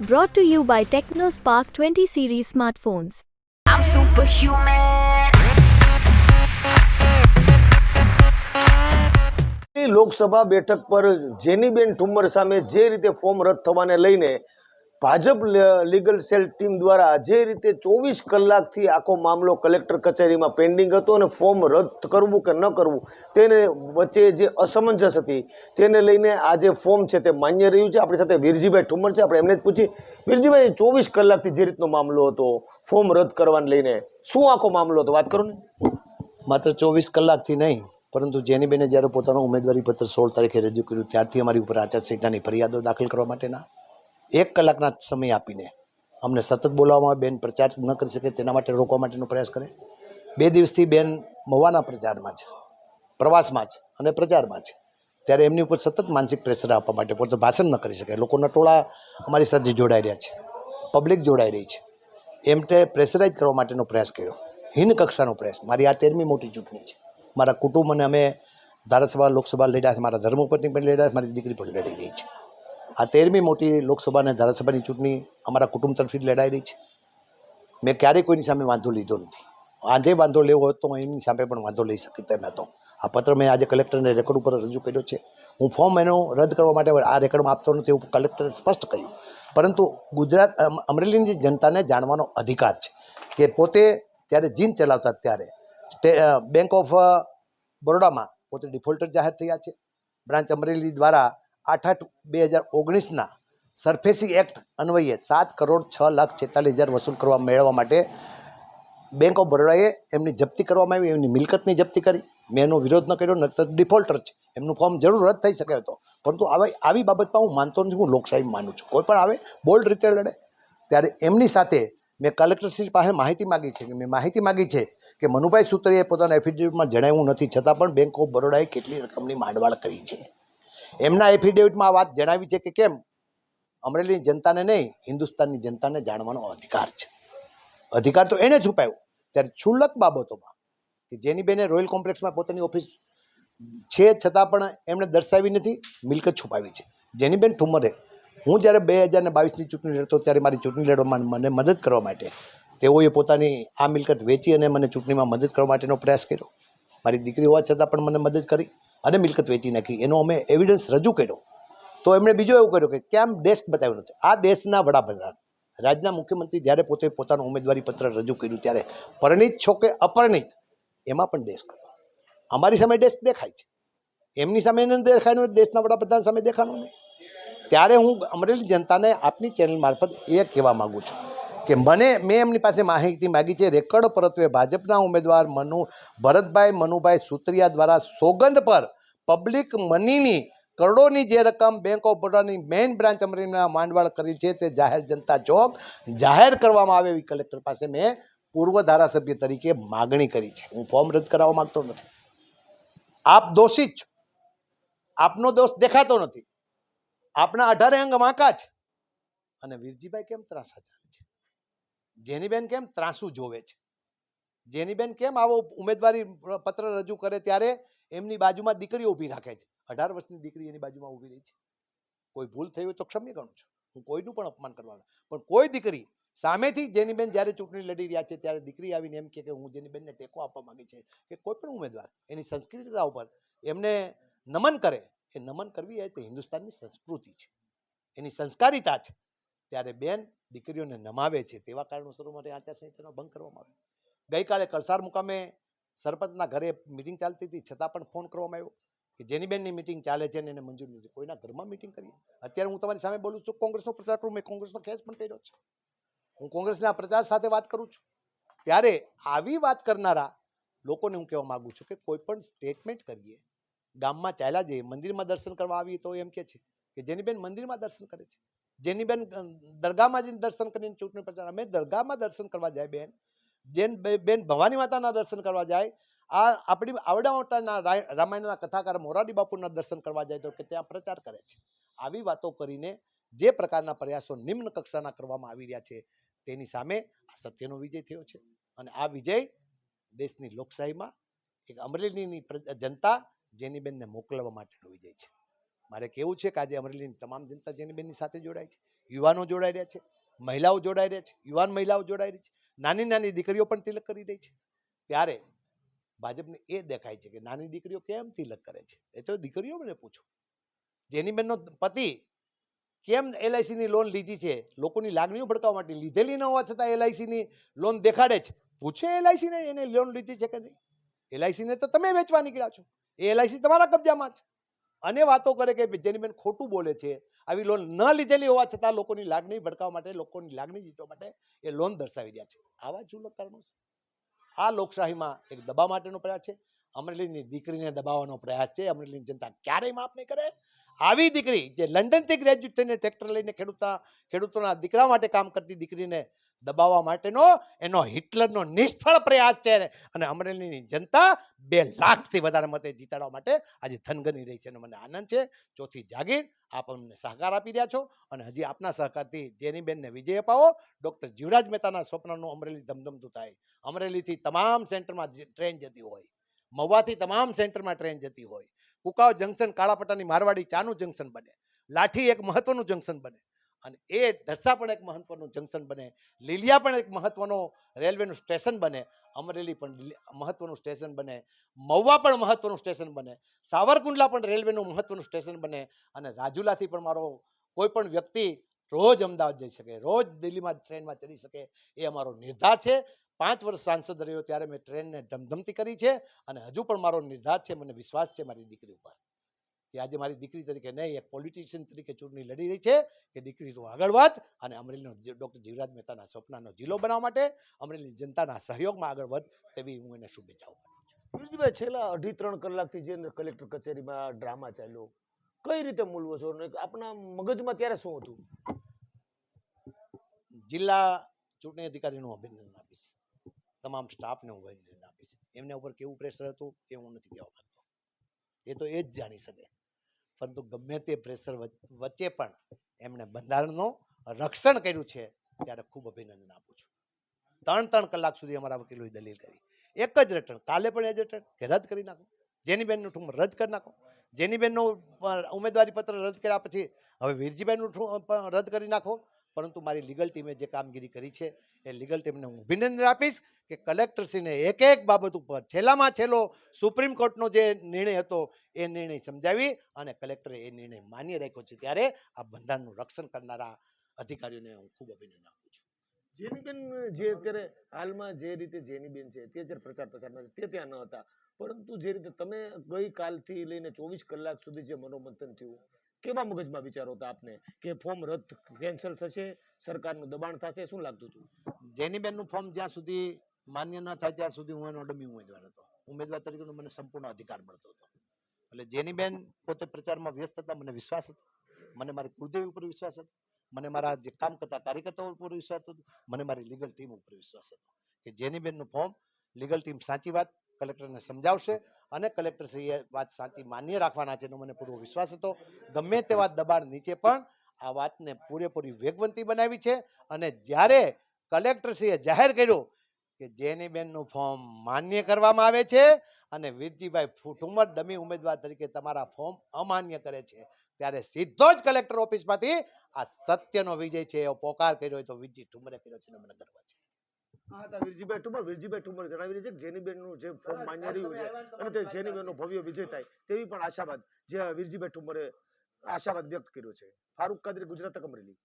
Brought to you by TechnoSpark 20 series smartphones. I'm superhuman. Lok Sabha બેઠક પર જેનીબેન ઠુમ્મર સામે જે રીતે ફોર્મ રદ થવાને લઈને ભાજપ લીગલ સેલ ટીમ દ્વારા જે રીતે ચોવીસ કલાકથી આખો મામલો કલેક્ટર કચેરીમાં પેન્ડિંગ હતો અને ફોર્મ રદ કરવું કે ન કરવું, તેને વચ્ચે જે અસમંજસ હતી, તેને લઈને આ જે ફોર્મ છે તે માન્ય રહ્યું છે. આપણી સાથે વીરજીભાઈ ઠુમર છે. આપણે એમને જ પૂછી વીરજીભાઈ, ચોવીસ કલાકથી જે રીતનો મામલો હતો ફોર્મ રદ કરવાને લઈને શું આખો મામલો હતો? વાત કરો ને માત્ર ચોવીસ કલાકથી નહીં, પરંતુ જેની બેને જ્યારે પોતાનું ઉમેદવારી પત્ર સોળ તારીખે રજૂ કર્યું, ત્યારથી અમારી ઉપર આચારસંહિતાની ફરિયાદો દાખલ કરવા માટેના એક કલાકના સમય આપીને અમને સતત બોલાવવામાં બેન પ્રચાર ન કરી શકે, તેના માટે રોકવા માટેનો પ્રયાસ કરે. બે દિવસથી બેન મવાના પ્રચારમાં છે, પ્રવાસમાં છે અને પ્રચારમાં છે. ત્યારે એમની ઉપર સતત માનસિક પ્રેશર આપવા માટે પોતે ભાષણ ન કરી શકે લોકોના ટોળા અમારી સાથે જોડાઈ રહ્યા છે, પબ્લિક જોડાઈ રહી છે. એમ તે પ્રેશરાઇઝ કરવા માટેનો પ્રયાસ કર્યો. હિન કક્ષાનો પ્રયાસ. મારી આ તેરમી મોટી ચૂંટણી છે. મારા કુટુંબ અને અમે ધારાસભા, લોકસભા લડ્યા છે. મારા ધર્મપત્ની પણ લડ્યા મારી દીકરી પણ લડી રહી છે. આ તેરમી મોટી લોકસભા અને ધારાસભાની ચૂંટણી અમારા કુટુંબ તરફથી લડાઈ રહી છે. મેં ક્યારેય કોઈની સામે વાંધો લીધો નથી. આજે વાંધો લેવો હોય તો હું એમની સામે પણ વાંધો લઈ શકી તેમ હતો. આ પત્ર મેં આજે કલેક્ટરને રેકોર્ડ ઉપર રજૂ કર્યો છે. હું ફોર્મ એનો રદ કરવા માટે આ રેકોર્ડમાં આપતો નથી એવું કલેક્ટરે સ્પષ્ટ કહ્યું. પરંતુ ગુજરાત, અમ- અમરેલીની જનતાને જાણવાનો અધિકાર છે કે પોતે ત્યારે જીન ચલાવતા ત્યારે બેંક ઓફ બરોડામાં પોતે ડિફોલ્ટર જાહેર થયા છે. બ્રાન્ચ અમરેલી દ્વારા આઠ આઠ બે હજાર ઓગણીસના સરફેસી એક્ટ અન્વયે સાત કરોડ છ લાખ છેતાલીસ હજાર વસૂલ કરવા મેળવવા માટે બેંક ઓફ બરોડાએ એમની જપ્તી કરવામાં આવી, એમની મિલકતની જપ્તી કરી. મેં એનો વિરોધ ન કર્યો નકર ડિફોલ્ટર છે. એમનું ફોર્મ જરૂર રદ થઈ શકે હતો પરંતુ આવી આવી બાબતમાં હું માનતો નથી, હું લોકશાહી માનું છું. કોઈ પણ આવે, બોલ્ડ રીતે લડે. ત્યારે એમની સાથે મેં કલેક્ટરશ્રી પાસે માહિતી માગી છે મેં માહિતી માગી છે કે મનુભાઈ સૂત્રીએ પોતાના એફિડેવિટમાં જણાવ્યું નથી. છતાં પણ બેંક ઓફ બરોડાએ કેટલી રકમની માંડવાળ કરી છે. એમના એફિડેવિટમાં આ વાત જણાવી છે કે કેમ? અમરેલીની જનતાને નહીં, હિન્દુસ્તાનની જનતાને જાણવાનો અધિકાર છે. અધિકાર તો એણે છુપાયો. ત્યારે છુલ્લક બાબતોમાં કે જેની બેને રોયલ કોમ્પ્લેક્સમાં પોતાની ઓફિસ છે છતાં પણ એમણે દર્શાવી નથી, મિલકત છુપાવી છે. જેની બેન ઠુમરે, હું જ્યારે બે હજાર બાવીસની ચૂંટણી લડતો ત્યારે મારી ચૂંટણી લડવામાં મને મદદ કરવા માટે તેઓએ પોતાની આ મિલકત વેચી અને મને ચૂંટણીમાં મદદ કરવા માટેનો પ્રયાસ કર્યો. મારી દીકરી હોવા છતાં પણ મને મદદ કરી. અને મિલકત વેચી નાખી. એનો અમે એવિડન્સ રજૂ કર્યો. તો એમણે બીજો એવું કર્યું કે કેમ ડેસ્ક બતાવ્યું નથી? આ દેશના વડાપ્રધાન. રાજ્યના મુખ્યમંત્રી જ્યારે પોતે પોતાનું ઉમેદવારી પત્ર રજૂ કર્યું ત્યારે પરણિત છો કે અપરણિત, એમાં પણ ડેસ્ક અમારી સામે ડેસ્ક દેખાય છે. એમની સામે એને દેખાયનું દેશના વડાપ્રધાન સામે દેખાણું નહીં. ત્યારે હું અમરેલી જનતાને આપની ચેનલ મારફત એ કહેવા માગું છું. કે મને, મેં એમની પાસે માહિતી માગી છે. રેકર્ડ પરત્વે ભાજપના ઉમેદવાર મનુ ભરતભાઈ, મનુભાઈ સુત્રિયા દ્વારા સોગંદ પર પબ્લિક મનીની કરોડોની જે રકમ બેંક ઓફ બરોડાની મેઇન બ્રાન્ચ અમરેલીમાં માંડવાળ કરી છે તે જાહેર જનતા ચોક જાહેર કરવામાં આવે એવી કલેક્ટર પાસે મેં પૂર્વ ધારાસભ્ય તરીકે માગણી કરી છે. હું ફોર્મ રદ કરાવવા માગતો નથી. આપ દોષિત છો. આપનો દોષ દેખાતો નથી. આપના અઢારે અંગ વાંકા છે. અને વીરજીભાઈ કેમ ત્રાસા ચાલે છે? જેનીબેન કેમ ત્રાસુ જોવે છે? જેનીબેન કેમ આવો ઉમેદવારી પત્ર રજૂ કરે ત્યારે એમની બાજુમાં દીકરીઓ ઊભી રાખે છે? અઢાર વર્ષની દીકરી એની બાજુમાં ઊભી રહી છે. કોઈ ભૂલ થઈ હોય તો ક્ષમ્ય ગણું છું. હું કોઈનું પણ અપમાન કરવાનું પણ કોઈ દીકરી સામેથી જેનીબેન જ્યારે ચૂંટણી લડી રહ્યા છે ત્યારે દીકરી આવીને એમ કે હું જેનીબેનને ટેકો આપવા માંગે છે કે કોઈ પણ ઉમેદવાર એની સંસ્કૃતિતા ઉપર એમને નમન કરે, એ નમન કરવી એ તે હિન્દુસ્તાનની સંસ્કૃતિ છે. એની સંસ્કારિતા છે. ત્યારે બેન દીકરીઓને નમાવે છે તેવા કારણોસરો માટે આચારસંહિતાનો ભંગ કરવામાં આવ્યો. ગઈકાલે કળસાર મુકામે સરપંચના ઘરે મિટિંગ ચાલતી હતી, છતાં પણ ફોન કરવામાં આવ્યો કે જેની બેનની મિટિંગ ચાલે છે અને એને મંજૂર નથી. કોઈના ઘરમાં મિટિંગ કરીએ? અત્યારે હું તમારી સામે બોલું છું, કોંગ્રેસનો પ્રચાર કરું, મેં કોંગ્રેસનો ખેસ પણ કર્યો છે. હું કોંગ્રેસના પ્રચાર સાથે વાત કરું છું. ત્યારે આવી વાત કરનારા લોકોને હું કહેવા માંગુ છું કે કોઈ પણ સ્ટેટમેન્ટ કરીએ, ગામમાં ચાલ્યા જઈએ, મંદિરમાં દર્શન કરવા આવીએ તો એમ કે છે કે જેની બેન મંદિરમાં દર્શન કરે છે. જેની બેન દરગાહમાં જઈને દર્શન કરીને ચૂંટણી પ્રચાર, અમે દરગાહમાં દર્શન કરવા જાય બેન. જેન બેન ભવાની માતાના દર્શન કરવા જાય. આ આપણી આવડા મોટાના રામાયણના કથાકાર મોરારી બાપુના દર્શન કરવા જાય તો કે ત્યાં પ્રચાર કરે છે. આવી વાતો કરીને જે પ્રકારના પ્રયાસો નિમ્ન કક્ષાના કરવામાં આવી રહ્યા છે, તેની સામે આ સત્યનો વિજય થયો છે. અને આ વિજય દેશની લોકશાહીમાં એક અમરેલીની જનતા જેની બેનને મોકલવા માટેનો વિજય છે. મારે કેવું છે કે આજે અમરેલીની તમામ જનતા જેનીબેનની સાથે જોડાય છે. યુવાનો જોડાઈ રહ્યા છે. મહિલાઓ જોડાઈ રહ્યા છે. યુવાન મહિલાઓ જોડાઈ રહી છે. નાની નાની દીકરીઓ પણ તિલક કરી રહી છે. ત્યારે ભાજપને એ દેખાય છે કે નાની દીકરીઓ કેમ તિલક કરે છે? એ તો દીકરીઓ મને પૂછો. જેનીબેનનો પતિ કેમ એલઆઈસીની લોન લીધી છે? લોકોની લાગણીઓ ભડકાવવા માટે લીધેલી ન હોવા છતાં એલઆઈસીની લોન દેખાડે છે. પૂછે એલઆઈસીને એને લોન લીધી છે કે નહીં? એલઆઈસીને તો તમે વેચવા નીકળ્યા છો. એ એલઆઈસી તમારા કબજામાં છે. અને વાતો કરે કે જેનીબેન ખોટું બોલે છે, આવી લોન ન લીધેલી હોવા છતાં લોકોની લાગણી ભડકાવવા માટે, લોકોની લાગણી જીતવા માટે એ લોન દર્શાવી રહ્યા છે. આવા જ કારણો છે. આ લોકશાહીમાં એક દબાવ માટેનો પ્રયાસ છે. અમરેલીની દીકરીને દબાવવાનો પ્રયાસ છે. અમરેલીની જનતા ક્યારેય માફ નહીં કરે. આવી દીકરી જે લંડનથી ગ્રેજ્યુએટ થઈને ટ્રેક્ટર લઈને ખેડૂતના, ખેડૂતોના દીકરા માટે કામ કરતી દીકરીને દબાવવા માટેનો એનો હિટલરનો નિષ્ફળ પ્રયાસ છે. અને અમરેલીની જનતા બે લાખથી વધારે મતે જીતાડવા માટે આજે થનગની રહી છે અને મને આનંદ છે. ચોથી જાગીર, આપ અમને સહકાર આપી રહ્યા છો અને હજી આપના સહકારથી જેની બેનને વિજય અપાવો. ડૉક્ટર જીવરાજ મહેતાના સ્વપ્નનું અમરેલી ધમધમતું થાય. અમરેલીથી તમામ સેન્ટરમાં ટ્રેન જતી હોય, મહુવાથી તમામ સેન્ટરમાં ટ્રેન જતી હોય, કુકાવ જંકશન કાળાપટ્ટાની મારવાડી ચાનું જંકશન બને, લાઠી એક મહત્વનું જંકશન બને. અને એ ઢસા પણ એક મહત્વનું જંકશન બને. લીલિયા પણ એક મહત્વનું રેલવેનું સ્ટેશન બને. અમરેલી પણ મહત્વનું સ્ટેશન બને. મહુવા પણ મહત્વનું સ્ટેશન બને. સાવરકુંડલા પણ રેલવેનું મહત્વનું સ્ટેશન બને. અને રાજુલાથી પણ મારો કોઈ પણ વ્યક્તિ રોજ અમદાવાદ જઈ શકે. રોજ દિલ્હીમાં ટ્રેનમાં ચડી શકે. એ અમારો નિર્ધાર છે. પાંચ વર્ષ સાંસદ રહ્યો ત્યારે મેં ટ્રેનને ધમધમતી કરી છે. અને હજુ પણ મારો નિર્ધાર છે. મને વિશ્વાસ છે મારી દીકરી ઉપર. કે આજે મારી દીકરી તરીકે નહીં એક પોલિટિશિયન તરીકે ચૂંટણી લડી રહી છે કે દીકરી તું આગળ વધ અને અમરેલીનો ડૉક્ટર જીવરાજ મહેતાના સપનાનો જિલ્લો બનાવવા માટે અમરેલી જનતાના સહયોગમાં આગળ વધ તેવી હું એને શુભેચ્છાઓ છું. છેલ્લા અઢી ત્રણ કલાકથી જે કલેક્ટર કચેરીમાં ડ્રામા ચાલ્યો કઈ રીતે મૂલવો છો? આપણા મગજમાં ત્યારે શું હતું? જિલ્લા ચૂંટણી અધિકારીનું અભિનંદન આપીશ. તમામ સ્ટાફને હું અભિનંદન આપીશ. એમના ઉપર કેવું પ્રેશર હતું એ હું નથી કહેવા માંગતો. એ તો એ જ જાણી શકે. પરંતુ ગમે તે પ્રેશર વચ્ચે પણ એમણે બંધારણનું રક્ષણ કર્યું છે, ત્યારે ખૂબ અભિનંદન આપું છું. ત્રણ ત્રણ કલાક સુધી અમારા વકીલોએ દલીલ કરી. એક જ રિટર્ન કાલે પણ એ જ રટણ કે રદ કરી નાખો. જેનીબેનનું ઠુમ રદ કરી નાખો. જેનીબેનનું બેનનું ઉમેદવારી પત્ર રદ કર્યા પછી હવે વીરજીબેનનું ઠું- રદ કરી નાખો. પરંતુ મારી લીગલ ટીમે જે કામગીરી કરી છે, એ લીગલ ટીમને હું અભિનંદન આપીશ કે કલેક્ટરશ્રીને એક એક બાબત ઉપર છેલ્લામાં છેલ્લો સુપ્રીમ કોર્ટનો જે નિર્ણય હતો, એ નિર્ણય સમજાવી અને કલેક્ટરે એ નિર્ણય માન્ય રાખ્યો છે ત્યારે આ બંધારણનું રક્ષણ કરનારા અધિકારીઓને હું ખૂબ અભિનંદન આપું છું. જેનીબેન, જે અત્યારે હાલમાં જે રીતે જેનીબેન છે, તે અત્યારે પ્રચાર પ્રસારમાં તે ત્યાં ન હતા. પરંતુ જે રીતે તમે ગઈકાલથી લઈને ચોવીસ કલાક સુધી જે મનોમંથન થયું કેવા મગજમાં વિચારો હતા આપને કે ફોર્મ રદ કેન્સલ થશે, સરકારનું દબાણ થશે, શું લાગતું હતું? જેનીબેનનું ફોર્મ જ્યાં સુધી માન્ય ન થાય ત્યાં સુધી હું એનો ડમી ઉમેદવાર હતો. ઉમેદવાર તરીકેનો મને સંપૂર્ણ અધિકાર મળતો હતો. એટલે જેનીબેન પોતે પ્રચારમાં વ્યસ્ત હતા, મને વિશ્વાસ હતો. મને મારી કુળદેવ ઉપર વિશ્વાસ હતો. મને મારા જે કામ કરતા કાર્યકર્તાઓ ઉપર વિશ્વાસ હતો. મને મારી લીગલ ટીમ ઉપર વિશ્વાસ હતો. કે જેનીબેનનું ફોર્મ લીગલ ટીમ સાચી વાત કલેક્ટરને સમજાવશે અને કલેક્ટરશ્રીએ વાત સાચી માન્ય રાખવાના છે એનો મને પૂરો વિશ્વાસ હતો. ગમે તેવા દબાણ નીચે પણ આ વાતને પૂરેપૂરી વેગવંતી બનાવી છે અને જ્યારે કલેક્ટરશ્રીએ જાહેર કર્યું કે જેની બેનનું ફોર્મ માન્ય કરવામાં આવે છે અને વીરજીભાઈ ઠુમર ડમી ઉમેદવાર તરીકે તમારા ફોર્મ અમાન્ય કરે છે, ત્યારે સીધો જ કલેક્ટર ઓફિસમાંથી આ સત્યનો વિજય છે એવો પોકાર કર્યો તો વીરજી ઠુમરે કર્યો છે મને ગર્વ છે. હા હતા વીરજીભાઈ ઠુમર વીરજીભાઈ જણાવી રહ્યા છે કે જેનીબેનનું જે ફોર્મ માન્ય રહ્યું છે અને તે જેનીબેનનો ભવ્ય વિજય થાય તેવી પણ આશાવાદ જે વિરજીભાઈ ઠુમરે આશાવાદ વ્યક્ત કર્યો છે. ફારૂક કાદરી ગુજરાત તક અમરેલી